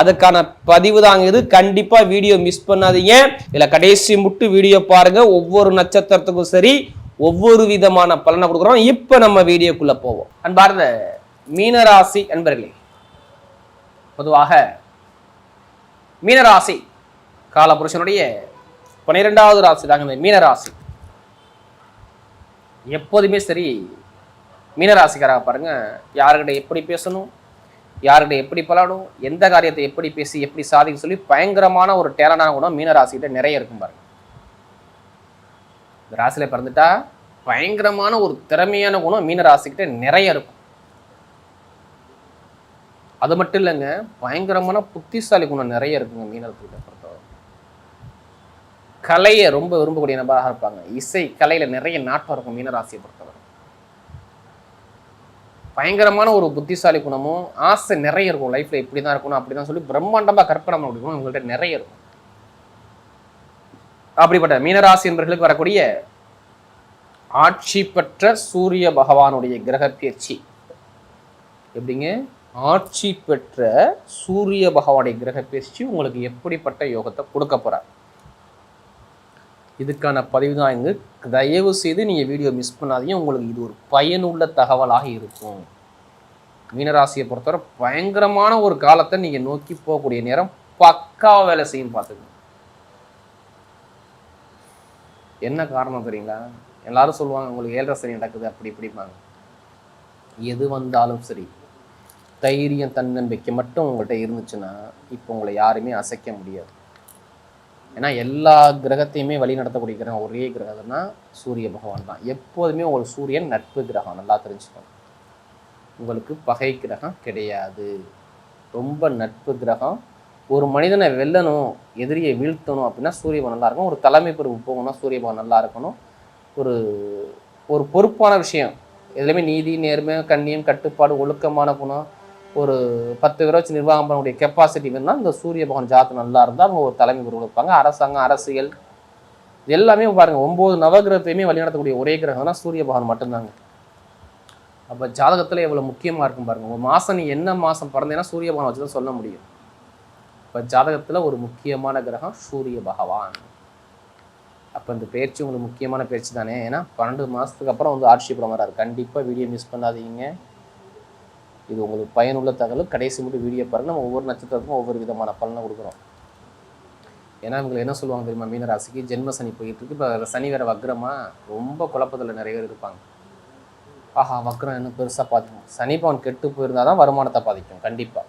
அதுக்கான பதிவு தாங்க இது. கண்டிப்பா வீடியோ மிஸ் பண்ணாதீங்க. இதுல கடைசி முட்டு வீடியோ பாருங்க. ஒவ்வொரு நட்சத்திரத்துக்கும் சரி ஒவ்வொரு விதமான பலனை கொடுக்குறோம். இப்ப நம்ம வீடியோக்குள்ள போவோம். அன்பார்ந்த மீனராசி அன்பர்களே பொதுவாக மீனராசி காலபுருஷனுடைய பன்னிரெண்டாவது ராசி தாங்க இந்த மீனராசி. எப்போதுமே சரி மீனராசிக்காராக பாருங்க யாருக்கிட்ட எப்படி பேசணும் யார்கிட்ட எப்படி பழகணும் எந்த காரியத்தை எப்படி பேசி எப்படி சாதிக்க சொல்லி பயங்கரமான ஒரு டேலண்டான குணம் மீனராசிகிட்ட நிறைய இருக்கும் பாருங்க. இந்த ராசியில பிறந்துட்டா பயங்கரமான ஒரு திறமையான குணம் மீனராசிக்கிட்ட நிறைய இருக்கும். அது மட்டும் இல்லைங்க பயங்கரமான புத்திசாலி குணம் நிறைய இருக்குங்க மீனராசிக்கிட்ட பொறுத்தவரை. கலையை ரொம்ப விரும்பக்கூடிய நபராக இருப்பாங்க. இசை கலையில நிறைய நாட்டம் இருக்கும் மீனராசியை பொறுத்தவரை. பயங்கரமான ஒரு புத்திசாலி குணமும் ஆசை நிறைய இருக்கும். லைஃப்பில் இப்படி தான் இருக்கணும் அப்படி தான் சொல்லி பிரம்மாண்டமா கற்பனை பண்ண முடியும் உங்கள்கிட்ட நிறைய இருக்கும். அப்படிப்பட்ட மீனராசி என்பவர்களுக்கு வரக்கூடிய ஆட்சி பெற்ற சூரிய பகவானுடைய கிரக பயிற்சி. எப்படிங்க? ஆட்சி பெற்ற சூரிய பகவானுடைய கிரக பயிற்சி உங்களுக்கு எப்படிப்பட்ட யோகத்தை கொடுக்க போகிறார் இதுக்கான பதிவு தான் இங்கு. தயவு செய்து நீங்கள் வீடியோ மிஸ் பண்ணாதீங்க. உங்களுக்கு இது ஒரு பயனுள்ள தகவலாக இருக்கும். மீனராசியை பொறுத்தவரை பயங்கரமான ஒரு காலத்தை நீங்கள் நோக்கி போகக்கூடிய நேரம் பக்காவாக வேலை செய்யும் பார்த்துக்கணும். என்ன காரணம் தெரியுங்களா? எல்லாரும் சொல்லுவாங்க உங்களுக்கு ஏழரை சரி நடக்குது அப்படி இப்படிப்பாங்க எது வந்தாலும் சரி தைரியம் தன்னம்பிக்கை மட்டும் உங்கள்கிட்ட இருந்துச்சுன்னா இப்போ உங்களை யாருமே அசைக்க முடியாது. ஏன்னா எல்லா கிரகத்தையுமே வழி நடத்தக்கூடிய கிரகம் ஒரே கிரகம்னா சூரிய பகவான் தான். எப்போதுமே ஒரு சூரியன் நட்பு கிரகம் நல்லா தெரிஞ்சுக்கணும். உங்களுக்கு பகை கிரகம் கிடையாது. ரொம்ப நட்பு கிரகம். ஒரு மனிதனை வெல்லணும் எதிரியை வீழ்த்தணும் அப்படின்னா சூரிய பகவான் நல்லா இருக்கும் ஒரு தலைமை பொறுப்பு போகணும்னா சூரிய பகவான் நல்லா இருக்கணும். ஒரு ஒரு பொறுப்பான விஷயம். எதுலையுமே நீதி நேர்மை கண்ணியம் கட்டுப்பாடு ஒழுக்கமான குணம் ஒரு பத்து பேரை வச்சு நிர்வாகம் பண்ணக்கூடிய கெப்பாசிட்டி வேணும்னா இந்த சூரிய பகவான் ஜாத்து நல்லா இருந்தால் அவங்க ஒரு தலைமை குரு இருப்பாங்க. அரசாங்கம் அரசியல் எல்லாமே பாருங்க. ஒம்பது நவகிரகத்தையுமே வழிநடத்தக்கூடிய ஒரே கிரகம்னா சூரிய பகவான் மட்டும்தாங்க. அப்போ ஜாதகத்தில் எவ்வளோ முக்கியமாக இருக்கும் பாருங்கள் ஒரு மாதம் நீ என்ன மாதம் பிறந்தேன்னா சூரிய பகவான் வச்சு தான் சொல்ல முடியும். இப்போ ஜாதகத்தில் ஒரு முக்கியமான கிரகம் சூரிய பகவான். அப்போ இந்த பயிற்சி உங்களுக்கு முக்கியமான பயிற்சி தானே ஏன்னா பன்னெண்டு மாதத்துக்கு அப்புறம் வந்து ஆட்சி படம் கண்டிப்பாக வீடியோ மிஸ் பண்ணாதீங்க. இது உங்களுக்கு பயனுள்ள தகவல். கடைசி மட்டும் வீடியோ பாருங்கள் நம்ம ஒவ்வொரு நட்சத்திரத்துக்கும் ஒவ்வொரு விதமான பலனை கொடுக்குறோம். ஏன்னா இவங்களை என்ன சொல்லுவாங்க தெரியுமா? மீனராசிக்கு ஜென்ம சனி போயிட்டு இருக்கு. இப்போ சனி வேறு வக்ரமாக ரொம்ப குழப்பத்தில் நிறைய பேர் இருப்பாங்க. ஆஹா வக்ரம் இன்னும் பெருசாக பாதிக்கும். சனிப்பவன் கெட்டு போயிருந்தால் தான் வருமானத்தை பாதிக்கும். கண்டிப்பாக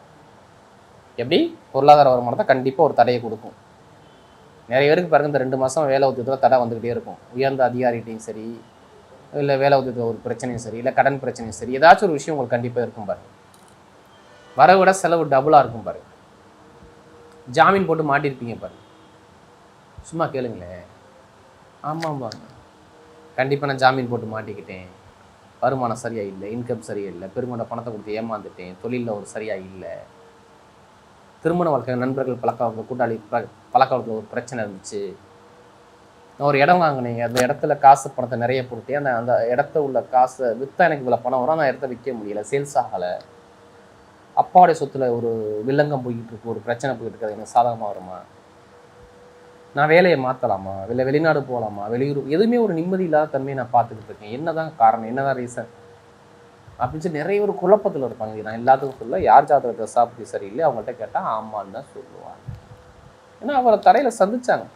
எப்படி? பொருளாதார வருமானத்தை கண்டிப்பாக ஒரு தடையை கொடுக்கும். நிறைய பேருக்கு பாருங்கள் இந்த ரெண்டு மாதம் வேலை ஒத்துக்கிட்டு தடை வந்துக்கிட்டே இருக்கும். உயர்ந்த அதிகாரிகிட்டையும் சரி இல்லை வேலை உதவி ஒரு பிரச்சனையும் சரி இல்லை கடன் பிரச்சனையும் சரி ஏதாச்சும் ஒரு விஷயம் உங்களுக்கு கண்டிப்பாக இருக்கும் பாருங்க வர விட செலவு டபுளாக இருக்கும் பாருங்க ஜாமீன் போட்டு மாட்டியிருப்பீங்க பாருங்க சும்மா கேளுங்களேன். ஆமாம் பாருங்க கண்டிப்பாக நான் ஜாமீன் போட்டு மாட்டிக்கிட்டேன். வருமானம் சரியாக இல்லை இன்கம் சரியாக இல்லை பெருமோட பணத்தை கொடுத்து ஏமாந்துட்டேன் தொழிலில் ஒரு சரியாக இல்லை. திருமண வாழ்க்கை நண்பர்கள் பழக்க கூட்டாளி பழக்க வழக்கத்துல ஒரு பிரச்சனை இருந்துச்சு. ஒரு இடம் வாங்கினீங்க. அந்த இடத்துல காசு பணத்தை நிறைய போட்டு அந்த அந்த இடத்த உள்ள காசை விற்றா எனக்கு இவ்வளோ பணம் வரும். நான் இடத்த விற்க முடியல. சேல்ஸ் ஆகலை. அப்பாவுடைய சொத்துல ஒரு வில்லங்கம் போய்கிட்டு இருக்கு. ஒரு பிரச்சனை போய்கிட்டு இருக்குது எனக்கு சாதகமாக வருமா? நான் வேலையை மாற்றலாமா இல்லை வெளிநாடு போகலாமா வெளியூர் எதுவுமே ஒரு நிம்மதி இல்லாத தன்மையை நான் பார்த்துக்கிட்டு இருக்கேன். என்னதான் காரணம்? என்னதான் ரீசன் அப்படின்னு சொல்லி நிறைய ஒரு குழப்பத்தில் இருப்பாங்க. இது நான் எல்லாத்துக்கும் சொல்ல யார் ஜாதகத்தை சாப்பிட்டு சரியில்லை? அவங்கள்ட்ட கேட்டால் ஆமான்னு தான் சொல்லுவாங்க. ஏன்னா அவரை தரையில் சந்திச்சாங்க.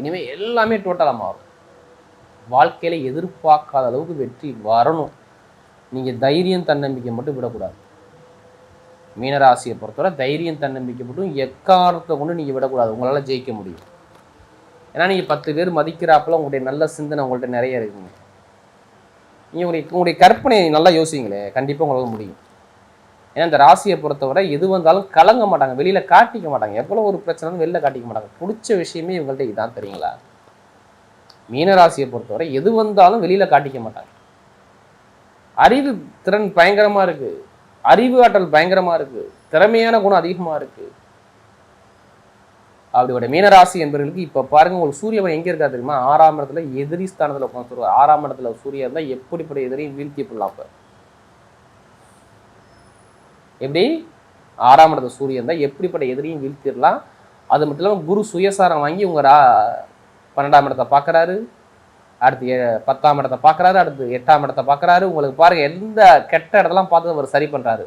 இனிமேல் எல்லாமே டோட்டலாக மாறும். வாழ்க்கையில எதிர்பார்க்காத அளவுக்கு வெற்றி வரணும். நீங்கள் தைரியம் தன்னம்பிக்கை மட்டும் விடக்கூடாது. மீனராசியை பொறுத்தவரை தைரியம் தன்னம்பிக்கை மட்டும் எக்காரத்தை கொண்டு நீங்கள் விடக்கூடாது. உங்களால் ஜெயிக்க முடியும். ஏன்னா நீங்கள் பத்து பேர் மதிக்கிறாப்புல உங்களுடைய நல்ல சிந்தனை உங்கள்கிட்ட நிறைய இருக்குங்க. நீங்கள் உங்களுடைய உங்களுடைய கற்பனையை நல்லா யோசிங்களே. கண்டிப்பாக உங்களுக்கு முடியும். ஏன்னா இந்த ராசியை பொறுத்தவரை எது வந்தாலும் கலங்க மாட்டாங்க வெளியில் காட்டிக்க மாட்டாங்க. எவ்வளோ ஒரு பிரச்சனை வெளில காட்டிக்க மாட்டாங்க. பிடிச்ச விஷயமே இவங்கள்ட்ட இதுதான் தெரியுங்களா? மீனராசியை பொறுத்தவரை எது வந்தாலும் வெளியில் காட்டிக்க மாட்டாங்க. அறிவு திறன் பயங்கரமாக இருக்குது அறிவு ஆற்றல் பயங்கரமாக இருக்குது திறமையான குணம் அதிகமாக இருக்குது அப்படியோட மீனராசி என்பவர்களுக்கு இப்போ பாருங்க உங்களுக்கு சூரியவன் எங்கே இருக்கா தெரியுமா? ஆறாம் இடத்துல எதிரி ஸ்தானத்தில் உட்காந்து ஆறாம் இடத்துல சூரியன் இருந்தால் எப்படிப்பட்ட எதிரையும் வீழ்த்தி போடலாம் இப்போ எப்படி? ஆறாம் இடத்த சூரியன் தான். எப்படிப்பட்ட எதிரியும் வீழ்த்திடலாம். அது மட்டும் இல்லாமல் குரு சுயசாரம் வாங்கி உங்கள் ரா பன்னெண்டாம் இடத்தை பார்க்குறாரு. அடுத்து பத்தாம் இடத்த பார்க்குறாரு. அடுத்து எட்டாம் இடத்த பார்க்குறாரு. உங்களுக்கு பாருங்கள் எந்த கெட்ட இடத்தெல்லாம் பார்த்து அவர் சரி பண்ணுறாரு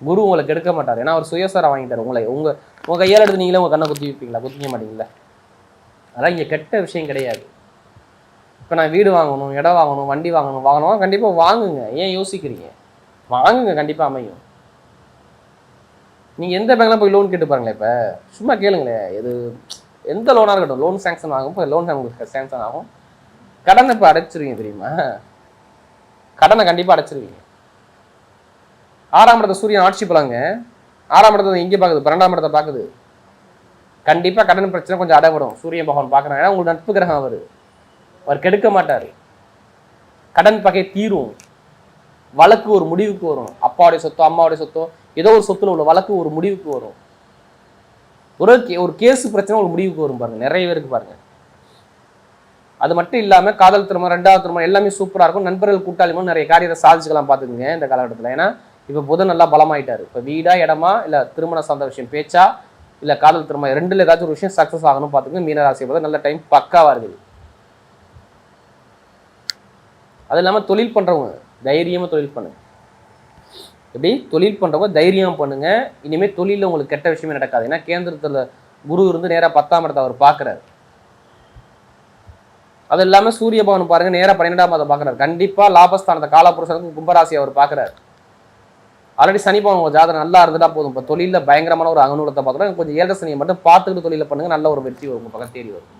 குரு உங்களுக்கு எடுக்க மாட்டார். ஏன்னா அவர் சுயசாரம் வாங்கிட்டார். உங்களை உங்கள் உங்கள் கையால் எடுத்து நீங்களே உங்கள் கண்ணை குத்தி வைப்பீங்களா? குத்திக்க மாட்டீங்களா அதெல்லாம் இங்கே கெட்ட விஷயம் கிடையாது. இப்போ நான் வீடு வாங்கணும் இடம் வாங்கணும் வண்டி வாங்கணும் வாங்கணும் கண்டிப்பாக வாங்குங்க. ஏன் யோசிக்கிறீங்க? வாங்குங்க கண்டிப்பாக அமையும். நீங்கள் எந்த பேங்க்ல போய் லோன் கேட்டு பாருங்களேன் இப்போ. சும்மா கேளுங்களேன். இது எந்த லோனாக இருக்கட்டும். லோன் சேங்ஷன் ஆகும் இப்போ லோன் உங்களுக்கு சேங்ஷன் ஆகும். கடனை இப்போ அடைச்சிருவீங்க தெரியுமா? கடனை கண்டிப்பாக அடைச்சிருவீங்க. ஆறாம் இடத்த சூரியன் ஆட்சி பலங்க. ஆறாம் இடத்தை இங்கே பார்க்குது பன்னெண்டாம் இடத்த பார்க்குது கண்டிப்பாக கடன் பிரச்சனை கொஞ்சம் அடைபடும் சூரிய பகவான் பார்க்குறாங்க. ஏன்னா உங்களுக்கு நட்பு கிரகம் அவர். அவர் கெடுக்க மாட்டார். கடன் பகை தீரும். வழக்கு ஒரு முடிவுக்கு வரும். அப்பாவுடைய சொத்தோ அம்மாவுடைய சொத்தோ ஏதோ ஒரு சொத்துல உள்ள வழக்கு ஒரு முடிவுக்கு வரும். ஒரு கே- ஒரு கேஸ் பிரச்சனை ஒரு முடிவுக்கு வரும் பாருங்க. நிறைய பேருக்கு பாருங்க. அது மட்டும் இல்லாம காதல் திருமணம் ரெண்டாவது திருமணம் எல்லாமே சூப்பரா இருக்கும். நண்பர்கள் கூட்டாளிமா நிறைய காரியத்தை சாதிச்சுக்கலாம் பார்த்துக்குங்க இந்த காலகட்டத்தில். ஏன்னா இப்போ புதன் நல்லா பலமாயிட்டாரு. இப்போ வீடா இடமா இல்லை திருமணம் சார்ந்த விஷயம் பேச்சா இல்லை காதல் திருமணம் ரெண்டுல ஏதாச்சும் ஒரு விஷயம் சக்ஸஸ் ஆகணும் பார்த்துக்கங்க. மீனராசி பார்த்தா நல்ல டைம் பக்காவா இருக்குது. அது இல்லாமல் தொழில் பண்றவங்க தைரியமாக தொழில் பண்ணுங்க. எப்படி? தொழில் பண்ணுறவங்க தைரியம் பண்ணுங்க. இனிமேல் தொழிலில் உங்களுக்கு கெட்ட விஷயமே நடக்காது. ஏன்னா கேந்திரத்தில் குரு இருந்து நேராக பத்தாம் இடத்தை அவர் பார்க்குறாரு அது இல்லாமல் சூரிய பவன் பாருங்க நேராக பன்னெண்டாம் அதை பார்க்குறாரு கண்டிப்பாக லாபஸ்தானத்தை காலபுருஷனுக்கு கும்பராசி அவர் பார்க்குறாரு ஆல்ரெடி சனி பவன் உங்கள் ஜாதகம் நல்லா இருந்துட்டா போதும். இப்போ தொழிலில் பயங்கரமான ஒரு அகநூலத்தை பார்த்தோம்னா கொஞ்சம் ஏழரை சனியை மட்டும் பார்த்துக்கிட்டு தொழில பண்ணுங்க நல்ல ஒரு வெற்றி வரும். பக்கம் தேடி வரும்.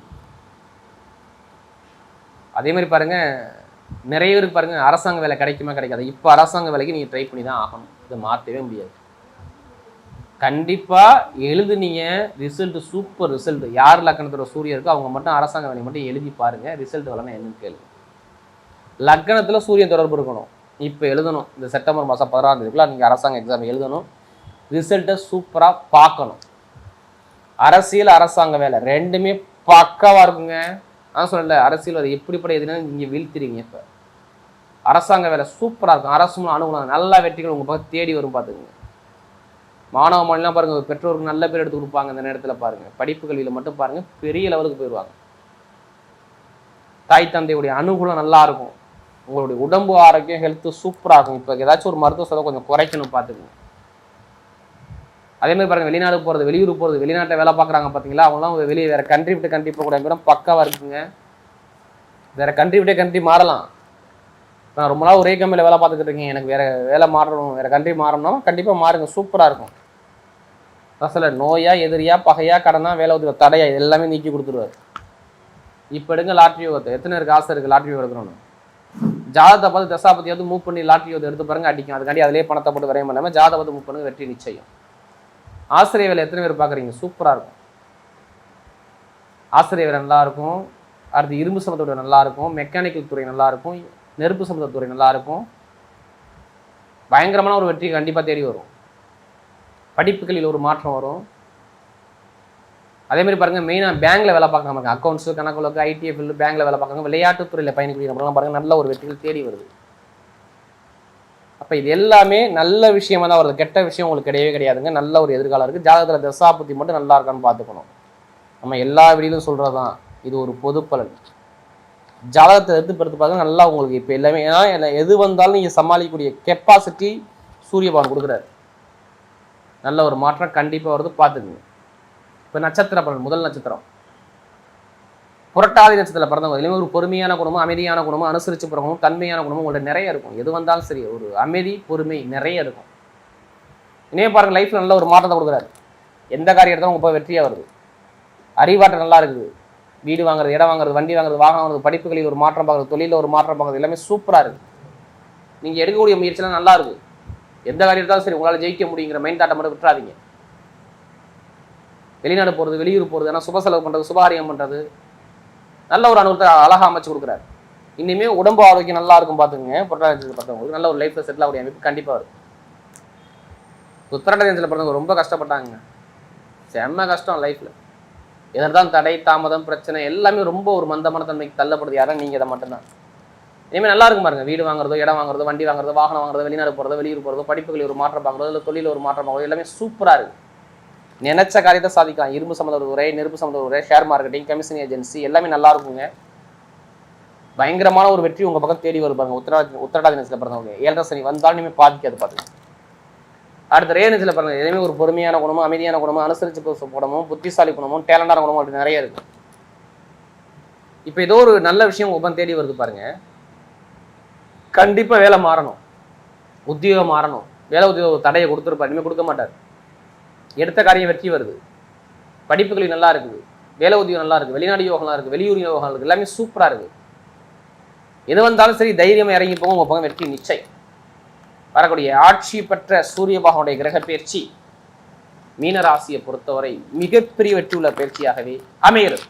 அதே மாதிரி பாருங்க நிறைய பேருக்கு பாருங்க அரசாங்க வேலை கிடைக்குமா கிடைக்காது? இப்போ அரசாங்க வேலைக்கு நீங்கள் ட்ரை பண்ணி தான் ஆகணும். இதை மாற்றவே முடியாது. கண்டிப்பாக எழுதுனீங்க ரிசல்ட் சூப்பர் ரிசல்ட் யார் லக்கணத்தோட சூரியன் இருக்கோ அவங்க மட்டும் அரசாங்க வேலையை மட்டும் எழுதி பாருங்கள் ரிசல்ட் வரலன்னா என்னன்னு கேளு. லக்கணத்துல சூரியன் தொடர்பு இருக்கணும். இப்போ எழுதணும். இந்த செப்டம்பர் மாதம் பதினாறாம் தேதிக்குள்ள நீங்கள் அரசாங்க எக்ஸாம் எழுதணும். ரிசல்ட்டை சூப்பராக பார்க்கணும். அரசியல் அரசாங்க வேலை ரெண்டுமே பக்காவாக இருக்குங்க. நான் சொல்லலை அரசியல் அது எப்படிப்பட்ட எதுனா நீங்கள் வீழ்த்திறீங்க இப்போ. அரசாங்க வேலை சூப்பராக இருக்கும். அரசு மூலம் அனுகூலம் நல்ல வெற்றிகள் உங்கள் பக்கம் தேடி வரும் பார்த்துக்குங்க. மாணவ மாநிலம் பாருங்கள் பெற்றோருக்கு நல்ல பேர் எடுத்து கொடுப்பாங்க இந்த நேரத்தில் பாருங்கள் படிப்பு கல்வியில் மட்டும் பாருங்கள் பெரிய லெவலுக்கு போயிடுவாங்க தாய் தந்தையுடைய அனுகூலம் நல்லா இருக்கும். உங்களுடைய உடம்பு ஆரோக்கியம் ஹெல்த்து சூப்பராக இருக்கும். இப்போ ஏதாச்சும் ஒரு மருத்துவ செலவு கொஞ்சம் குறைக்கணும் பார்த்துக்குங்க. அதே மாதிரி பாருங்கள் வெளிநாடு போகிறது வெளியூர் போகிறது வெளிநாட்டில் வேலை பார்க்குறாங்க பார்த்தீங்களா? அவங்களாம் வெளியே வேறு கண்ட்ரி விட்டு கண்ட்ரி போகக்கூடிய பக்கம் பக்காவாக இருக்குங்க. வேற கண்ட்ரி விட்டே கண்ட்ரி மாறலாம். நான் ரொம்ப நாள் ஒரே கம்பெனியில் வேலை பார்த்துக்கிட்டு இருக்கேன். எனக்கு வேறு வேலை மாறணும் வேறு கண்ட்ரி மாறணும் கண்டிப்பாக மாறுங்க. சூப்பராக இருக்கும். அசல நோயா எதிரியா பகையா கடனா வேலை உதவி தடையா இது எல்லாமே நீக்கி கொடுத்துருவாரு. இப்போ எடுங்க லாட்ரி யோகத்தை எத்தனை இருக்குது ஆசை இருக்குது லாட்ரி எடுக்கணும்னு ஜாதத்தை பார்த்து தசாபதியாவது மூவ் பண்ணி லாட்ரி யோகத்தை எடுத்து பாருங்க அடிக்கும். அதுக்காண்டி அதிலே பணத்தை போட்டு வரையும் பண்ணாமல் ஜாதத்தை பார்த்து மூவ் பண்ணுங்க வெற்றி நிச்சயம். ஆசிரியர் வேலை எத்தனை பேர் பார்க்குறீங்க? சூப்பராக இருக்கும். ஆசிரியர் வேலை நல்லாயிருக்கும் அடுத்து இரும்பு சம்மந்தத்துறை நல்லாயிருக்கும் மெக்கானிக்கல் துறை நல்லாயிருக்கும் நெருப்பு சம்மந்தத்துறை நல்லா இருக்கும் பயங்கரமான ஒரு வெற்றி கண்டிப்பாக தேடி வரும். படிப்புகளில் ஒரு மாற்றம் வரும். அதே மாதிரி பாருங்க மெயினாக பேங்க்ல வேலை பார்க்குறாங்க இருக்காங்க அக்கௌண்ட்ஸ் கணக்கு ஐடிஎஃப் பேங்க்ல வேலை பார்க்குறாங்க விளையாட்டுத்துறையில் பயணிக்கூடிய பாருங்க நல்ல ஒரு வெற்றிகள் தேடி வருது. அப்போ இது எல்லாமே நல்ல விஷயமா தான் வருது. கெட்ட விஷயம் உங்களுக்கு கிடையவே கிடையாதுங்க. நல்ல ஒரு எதிர்காலம் இருக்குது ஜாதகத்தில் தசாபுத்தி மட்டும் நல்லா இருக்கான்னு பார்த்துக்கணும். நம்ம எல்லா வீடியிலும் சொல்கிறது தான் இது ஒரு பொது பலன் ஜாதகத்தை எடுத்து பெறுத்து பார்த்தா நல்லா உங்களுக்கு இப்போ எல்லாமே ஏன்னா என்ன- எது வந்தாலும் நீங்கள் சமாளிக்கக்கூடிய கெப்பாசிட்டி சூரியபகவான் கொடுக்குறாரு. நல்ல ஒரு மாற்றம் கண்டிப்பாக வருது பார்த்துக்குங்க. இப்போ நட்சத்திர பலன் முதல் நட்சத்திரம். புரட்டாதி நட்சத்திரத்தில் பிறந்தவங்க இதுலேயுமே ஒரு பொறுமையான குணமும் அமைதியான குணமும் அனுசரித்து பிறகும் தன்மையான குணமும் உங்கள்ட்ட நிறைய இருக்கும். எது வந்தாலும் சரி ஒரு அமைதி பொறுமை நிறைய இருக்கும். இனிமே பாருங்க லைஃப்பில் நல்ல ஒரு மாற்றத்தை கொடுக்குறாரு. எந்த காரியம் எடுத்தாலும் போய் வெற்றியாக வருது. அறிவாற்றல் நல்லா இருக்குது. வீடு வாங்குறது இடம் வாங்குறது வண்டி வாங்குறது வாகனம் வாங்குறது படிப்புகளில் ஒரு மாற்றம் பார்க்குறது தொழிலில் ஒரு மாற்றம் பார்க்குறது எல்லாமே சூப்பராக இருக்குது நீங்கள் எடுக்கக்கூடிய முயற்சியெல்லாம் நல்லா இருக்குது எந்த காரியம் இருந்தாலும் சரி உங்களால் ஜெயிக்க முடியுங்கிற மைண்ட் தாட்டை மட்டும் விட்டுறாதீங்க. வெளிநாடு போகிறது வெளியூர் போகிறது ஏன்னா சுப செலவு பண்ணுறது சுபகாரியம் பண்ணுறது நல்ல ஒரு அனுபவத்தை அழகாக அமைச்சு கொடுக்குறாரு. இனிமே உடம்பு ஆரோக்கியம் நல்லா இருக்கும் பார்த்துங்க புரட்டாதி பார்த்தவங்களுக்கு நல்ல ஒரு லைஃப்பில் செட்டில் ஆகக்கூடிய அமைப்பு கண்டிப்பாக இருக்கும் உத்தரடாதியத்தில் பிறந்தவங்க ரொம்ப கஷ்டப்பட்டாங்க. செம்ம கஷ்டம் லைஃப்பில் எதிர்தான் தடை தாமதம் பிரச்சனை எல்லாமே ரொம்ப ஒரு மந்தமான தன்மைக்கு தள்ளப்படுது. யாரும் நீங்கள் இதை மட்டும்தான். இனிமேல் நல்லா இருக்கும் பாருங்க. வீடு வாங்குறதோ இடம் வாங்குறதோ வண்டி வாங்குறதோ வாகனம் வாங்குறதோ வெளிநாடு போகிறதோ வெளியூர் போகிறதோ படிப்புகளில் ஒரு மாற்றம் பார்க்குறதோ இல்லை தொழிலில் ஒரு மாற்றம் பார்க்குறதோ எல்லாமே சூப்பராக இருக்குது நினைச்ச காரியத்தை சாதிக்கலாம். இரும்பு சம்மந்த ஒரு உரை நெருப்பு சம்மந்த ஒரு உரை ஷேர் மார்க்கெட்டிங் கமிஷன் ஏஜென்சி எல்லாமே நல்லா இருக்குங்க. பயங்கரமான ஒரு வெற்றி உங்கள் பக்கம் தேடி வருவாங்க உத்தரா உத்தரவாதி உத்தரடாதி பிறந்தவங்க. ஏழரை சனி வந்தாலும் இனிமேல் பாதிக்காது பார்த்துக்கலாம் அடுத்த ரே பாருங்கள் எதுவுமே ஒரு பொறுமையான குணமும் அமைதியான குணமும் அனுசரிச்சு பேசும் குணமும் புத்திசாலி குணமும் டேலண்டான குணமும் அப்படி நிறைய இருக்குது இப்போ ஏதோ ஒரு நல்ல விஷயம் உபன் தேடி வருது பாருங்க. கண்டிப்பாக வேலை மாறணும். உத்தியோகம் மாறணும். வேலை உத்தியோக தடையை கொடுத்துருப்பாரு இனிமேல் கொடுக்க மாட்டார். எடுத்த காரியம் வெற்றி வருது. படிப்புகளில் நல்லா இருக்குது. வேலை உத்தியோகம் நல்லா இருக்குது வெளிநாடு யோகம்லாம் இருக்குது வெளியூர் யோகம் இருக்குது எல்லாமே சூப்பராக இருக்குது எது வந்தாலும் சரி தைரியமாக இறங்கி போங்க உங்கள் பக்கம் வெற்றி நிச்சயம். வரக்கூடிய ஆட்சி பெற்ற சூரிய பகவானுடைய கிரக பயிற்சி மீனராசியை பொறுத்தவரை மிகப்பெரிய வெற்றி உள்ள பயிற்சியாகவே அமைகிறது.